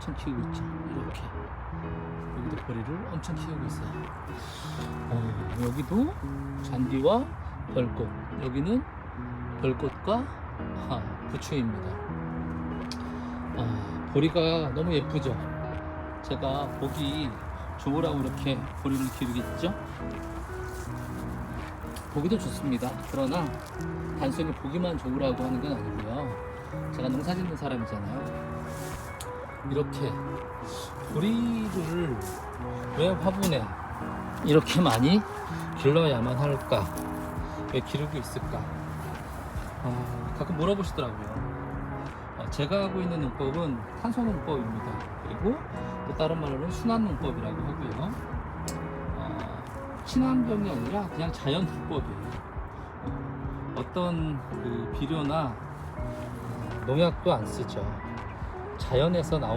엄청 키우고 있죠. 이렇게 여기도 보리를 엄청 키우고 있어요. 어, 여기도 잔디와 별꽃. 여기는 별꽃과 아, 부추입니다. 아, 보리가 너무 예쁘죠. 제가 보기 좋으라고 이렇게 보리를 기르겠죠. 보기도 좋습니다. 그러나 단순히 보기만 좋으라고 하는 건 아니고요. 제가 농사 짓는 사람이잖아요. 이렇게 보리를 왜 화분에 이렇게 많이 길러야만 할까? 왜 기르고 있을까? 아, 가끔 물어보시더라고요. 어, 제가 하고 있는 농법은 탄소 농법입니다. 그리고 또 다른 말로는 순환 농법이라고 하고요. 어, 친환경이 아니라 그냥 자연 농법이에요. 어, 어떤 그 비료나 어, 농약도 안 쓰죠. 자연에서 나오는